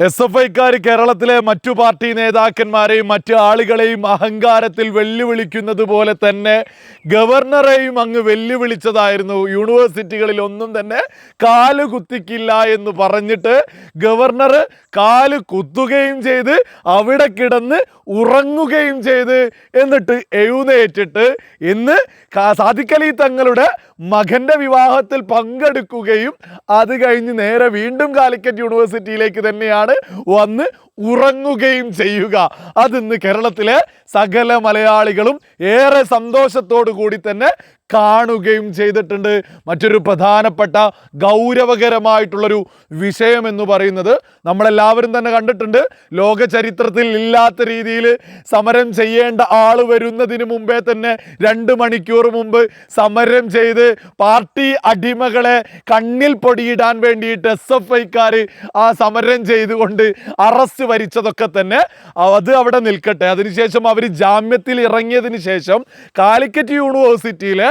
S F ഐക്കാർ കേരളത്തിലെ മറ്റു party നേതാക്കന്മാരെയും മറ്റു ആളുകളെയും അഹങ്കാരത്തിൽ വെല്ലുവിളിക്കുന്നത് പോലെ തന്നെ ഗവർണറെയും അങ്ങ് വെല്ലുവിളിച്ചതായിരുന്നു. യൂണിവേഴ്സിറ്റികളിൽ ഒന്നും തന്നെ കാൽ കുത്തിക്കില്ല എന്ന് പറഞ്ഞിട്ട് ഗവർണർ കാൽ കുത്തുകയും ചെയ്ത് അവിടെ കിടന്ന് ഉറങ്ങുകയും ചെയ്ത് എന്നിട്ട് എഴുന്നേറ്റിട്ട് ഇന്ന് സാധിക്കലി തങ്ങളുടെ മകന്റെ വിവാഹത്തിൽ പങ്കെടുക്കുകയും അത് കഴിഞ്ഞ് നേരെ വീണ്ടും കാലിക്കറ്റ് യൂണിവേഴ്സിറ്റിയിലേക്ക് തന്നെയാണ് വന്ന് ഉറങ്ങുകയും ചെയ്യുക. അതിന്ന് കേരളത്തിലെ സകല മലയാളികളും ഏറെ സന്തോഷത്തോടു കൂടി തന്നെ കാണുകയും ചെയ്തിട്ടുണ്ട്. മറ്റൊരു പ്രധാനപ്പെട്ട ഗൗരവകരമായിട്ടുള്ളൊരു വിഷയം എന്ന് പറയുന്നത് നമ്മളെല്ലാവരും തന്നെ കണ്ടിട്ടുണ്ട്. ലോക ചരിത്രത്തിൽ ഇല്ലാത്ത രീതിയിൽ സമരം ചെയ്യേണ്ട ആൾ വരുന്നതിന് മുമ്പേ തന്നെ രണ്ട് മണിക്കൂർ മുമ്പ് സമരം ചെയ്ത് പാർട്ടി അടിമകളെ കണ്ണിൽ പൊടിയിടാൻ വേണ്ടിയിട്ട് എസ് എഫ് ഐക്കാർ ആ സമരം ചെയ്തുകൊണ്ട് അറസ്റ്റ് വരിച്ചതൊക്കെ തന്നെ അത് അവിടെ നിൽക്കട്ടെ. അതിനുശേഷം അവർ ജാമ്യത്തിൽ ഇറങ്ങിയതിന് ശേഷം കാലിക്കറ്റ് യൂണിവേഴ്സിറ്റിയിലെ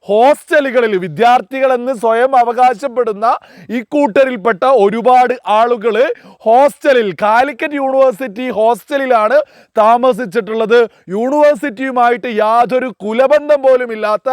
ഹോസ്റ്റലുകളിൽ വിദ്യാർത്ഥികളെന്ന് സ്വയം അവകാശപ്പെടുന്ന ഇക്കൂട്ടരിൽപ്പെട്ട ഒരുപാട് ആളുകൾ ഹോസ്റ്റലിൽ കാലിക്കറ്റ് യൂണിവേഴ്സിറ്റി ഹോസ്റ്റലിലാണ് താമസിച്ചിട്ടുള്ളത്. യൂണിവേഴ്സിറ്റിയുമായിട്ട് യാതൊരു കുലബന്ധം പോലും ഇല്ലാത്ത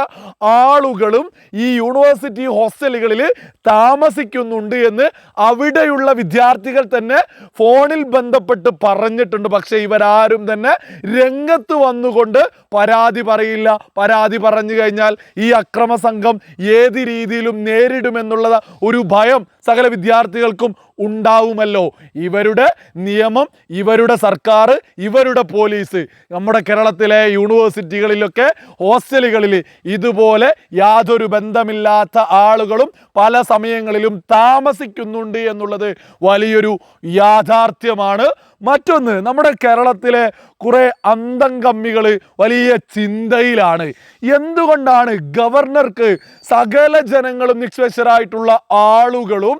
ആളുകളും ഈ യൂണിവേഴ്സിറ്റി ഹോസ്റ്റലുകളിൽ താമസിക്കുന്നുണ്ട് എന്ന് അവിടെയുള്ള വിദ്യാർത്ഥികൾ തന്നെ ഫോണിൽ ബന്ധപ്പെട്ട് പറഞ്ഞിട്ടുണ്ട്. പക്ഷേ ഇവരാരും തന്നെ രംഗത്ത് വന്നുകൊണ്ട് പരാതി പറയില്ല. പരാതി പറഞ്ഞു കഴിഞ്ഞാൽ ഈ അക്രമ സംഘം ഏത് രീതിയിലും നേരിടുമെന്നുള്ളത് ഒരു ഭയം സകല വിദ്യാർത്ഥികൾക്കും ഉണ്ടാവുമല്ലോ. ഇവരുടെ നിയമം ഇവരുടെ സർക്കാർ ഇവരുടെ പോലീസ്. നമ്മുടെ കേരളത്തിലെ യൂണിവേഴ്സിറ്റികളിലൊക്കെ ഹോസ്റ്റലുകളിൽ ഇതുപോലെ യാതൊരു ബന്ധമില്ലാത്ത ആളുകളും പല സമയങ്ങളിലും താമസിക്കുന്നുണ്ട് എന്നുള്ളത് വലിയൊരു യാഥാർത്ഥ്യമാണ്. മറ്റൊന്ന് നമ്മുടെ കേരളത്തിലെ കുറെ അന്തം കമ്മികൾ വലിയ ചിന്തയിലാണ്. എന്തുകൊണ്ടാണ് ഗവർണർക്ക് സകല ജനങ്ങളും നിക്ഷേശരായിട്ടുള്ള ആളുകളും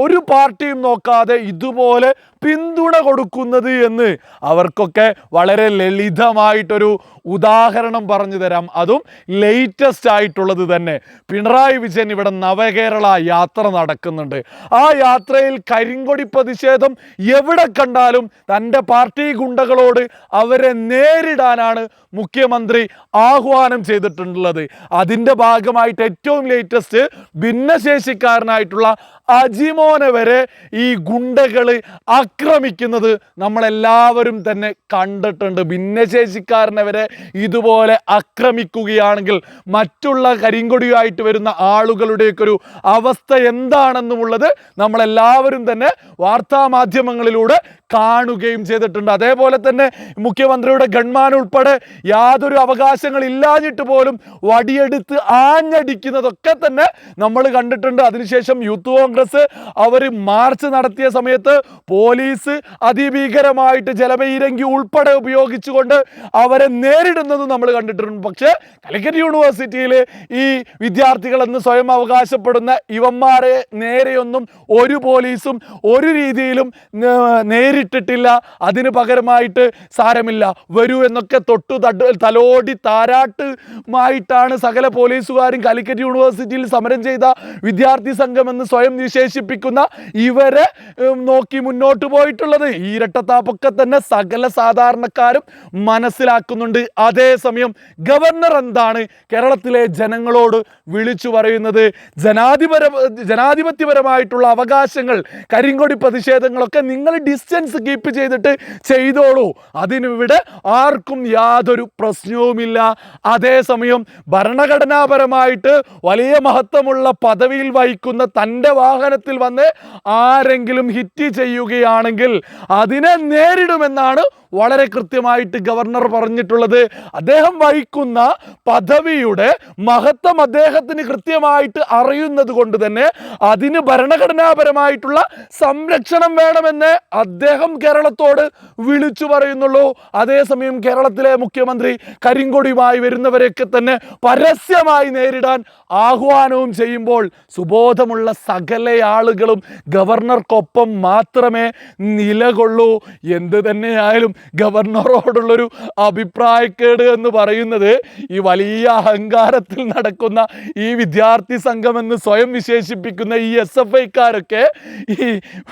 ഒരു ഒരു പാർട്ടിയും നോക്കാതെ ഇതുപോലെ പിന്തുണ കൊടുക്കുന്നത് എന്ന് അവർക്കൊക്കെ വളരെ ലളിതമായിട്ടൊരു ഉദാഹരണം പറഞ്ഞു തരാം. അതും ലേറ്റസ്റ്റ് ആയിട്ടുള്ളത് തന്നെ. പിണറായി വിജയൻ ഇവിടെ നവകേരള യാത്ര നടക്കുന്നുണ്ട്. ആ യാത്രയിൽ കരിങ്കൊടി പ്രതിഷേധം എവിടെ കണ്ടാലും തന്റെ പാർട്ടി ഗുണ്ടകളോട് അവരെ നേരിടാനാണ് മുഖ്യമന്ത്രി ആഹ്വാനം ചെയ്തിട്ടുള്ളത്. അതിന്റെ ഭാഗമായിട്ട് ഏറ്റവും ലേറ്റസ്റ്റ് ഭിന്നശേഷിക്കാരനായിട്ടുള്ള അജിമോനെ വരെ ഈ ഗുണ്ടകൾ ആക്രമിക്കുന്നത് നമ്മളെല്ലാവരും തന്നെ കണ്ടിട്ടുണ്ട്. ഭിന്നശേഷിക്കാരനെ വരെ ഇതുപോലെ ആക്രമിക്കുകയാണെങ്കിൽ മറ്റുള്ള കരിങ്കൊടിയായിട്ട് വരുന്ന ആളുകളുടെയൊക്കെ ഒരു അവസ്ഥ എന്താണെന്നുമുള്ളത് നമ്മളെല്ലാവരും തന്നെ വാർത്താ മാധ്യമങ്ങളിലൂടെ കാണുകയും ചെയ്തിട്ടുണ്ട്. അതേപോലെ തന്നെ മുഖ്യമന്ത്രിയുടെ ഗൺമാൻ ഉൾപ്പെടെ യാതൊരു അവകാശങ്ങൾ ഇല്ലാഞ്ഞിട്ട് പോലും വടിയെടുത്ത് ആഞ്ഞടിക്കുന്നതൊക്കെ തന്നെ നമ്മൾ കണ്ടിട്ടുണ്ട്. അതിനുശേഷം യൂത്ത് കോൺഗ്രസ് അവർ മാർച്ച് നടത്തിയ സമയത്ത് പോലീസ് അതിഭീകരമായിട്ട് ജലമീരങ്കി ഉൾപ്പെടെ ഉപയോഗിച്ചുകൊണ്ട് അവരെ നേരിടുന്നത് നമ്മൾ കണ്ടിട്ടുണ്ട്. പക്ഷേ കലിക്കറ്റ് യൂണിവേഴ്സിറ്റിയിൽ ഈ വിദ്യാർത്ഥികളെന്ന് സ്വയം അവകാശപ്പെടുന്ന ഇവന്മാരെ നേരെയൊന്നും ഒരു പോലീസും ഒരു രീതിയിലും നേ- നേരിട്ടിട്ടില്ല അതിന് പകരമായിട്ട് സാരമില്ല. വരൂ എന്നൊക്കെ തൊട്ടു തട്ട് തലോടി താരാട്ടുമായിട്ടാണ് സകല പോലീസുകാരും കാലിക്കറ്റ് യൂണിവേഴ്സിറ്റിയിൽ സമരം ചെയ്ത വിദ്യാർത്ഥി സംഘം എന്ന് സ്വയം വിശേഷിപ്പിക്കുന്ന ഇവരെ നോക്കി മുന്നോട്ട് പോയിട്ടുള്ളത്. ഈ ഇരട്ടത്താപ്പൊക്കെ തന്നെ സകല സാധാരണക്കാരും മനസ്സിലാക്കുന്നുണ്ട്. അതേസമയം ഗവർണർ എന്താണ് കേരളത്തിലെ ജനങ്ങളോട് വിളിച്ചു പറയുന്നത്? ജനാധിപര ജനാധിപത്യപരമായിട്ടുള്ള അവകാശങ്ങൾ കരിങ്കൊടി പ്രതിഷേധങ്ങളൊക്കെ നിങ്ങൾ ഡിസ്റ്റൻസ് കീപ്പ് ചെയ്തിട്ട് ചെയ്തോളൂ. അതിനിവിടെ ആർക്കും യാതൊരു പ്രശ്നവുമില്ല. അതേസമയം ഭരണഘടനാപരമായിട്ട് വലിയ മഹത്വമുള്ള പദവിയിൽ വഹിക്കുന്ന തന്റെ വാഹനത്തിൽ വന്ന് ആരെങ്കിലും ഹിറ്റ് ചെയ്യുകയാണെങ്കിൽ അതിനെ നേരിടുമെന്നാണ് വളരെ കൃത്യമായിട്ട് ഗവർണർ പറഞ്ഞിട്ടുള്ളത്. അദ്ദേഹം വഹിക്കുന്ന പദവിയുടെ മഹത്വം അദ്ദേഹത്തിന് കൃത്യമായിട്ട് അറിയുന്നത് കൊണ്ട് തന്നെ അതിന് ഭരണഘടനാപരമായിട്ടുള്ള സംരക്ഷണം വേണമെന്ന് അദ്ദേഹം കേരളത്തോട് വിളിച്ചു പറയുന്നുള്ളൂ. അതേസമയം കേരളത്തിലെ മുഖ്യമന്ത്രി കരിങ്കൊടിയുമായി വരുന്നവരെയൊക്കെ തന്നെ പരസ്യമായി നേരിടാൻ ആഹ്വാനവും ചെയ്യുമ്പോൾ സുബോധമുള്ള സകല ആളുകളും ഗവർണർക്കൊപ്പം മാത്രമേ നിലകൊള്ളൂ. എന്ത് തന്നെയായാലും ഗവർണറോടുള്ളൊരു അഭിപ്രായക്കേട് എന്ന് പറയുന്നത് ഈ വലിയ അഹങ്കാരത്തിൽ നടക്കുന്ന ഈ വിദ്യാർത്ഥി സംഘം എന്ന് സ്വയം വിശേഷിപ്പിക്കുന്ന ഈ എസ് എഫ് ഐക്കാരൊക്കെ ഈ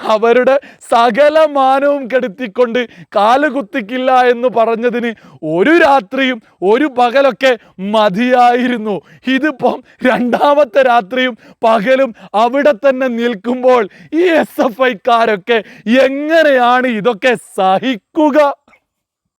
അവരുടെ സകല മാനവും കെടുത്തിക്കൊണ്ട് കാലുകുത്തിക്കില്ല എന്ന് പറഞ്ഞതിന് ഒരു രാത്രിയും ഒരു പകലൊക്കെ മതിയായിരുന്നു. ഇതിപ്പം രണ്ടാമത്തെ രാത്രിയും പകലും അവിടെ തന്നെ നിൽക്കുമ്പോൾ ഈ എസ് എഫ് ഐക്കാരൊക്കെ എങ്ങനെയാണ് ഇതൊക്കെ സഹിക്കുക 谷歌。